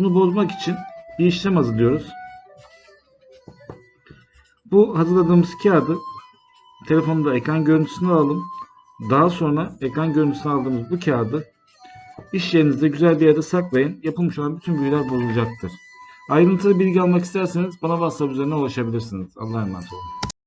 bunu bozmak için bir işlem hazırlıyoruz. Bu hazırladığımız kağıdı telefonda ekran görüntüsünü alalım. Daha sonra ekran görüntüsünü aldığımız bu kağıdı iş yerinizde güzel bir yerde saklayın. Yapılmış olan bütün büyüler bozulacaktır. Ayrıntılı bilgi almak isterseniz bana WhatsApp üzerinden ulaşabilirsiniz. Allah'a emanet olun.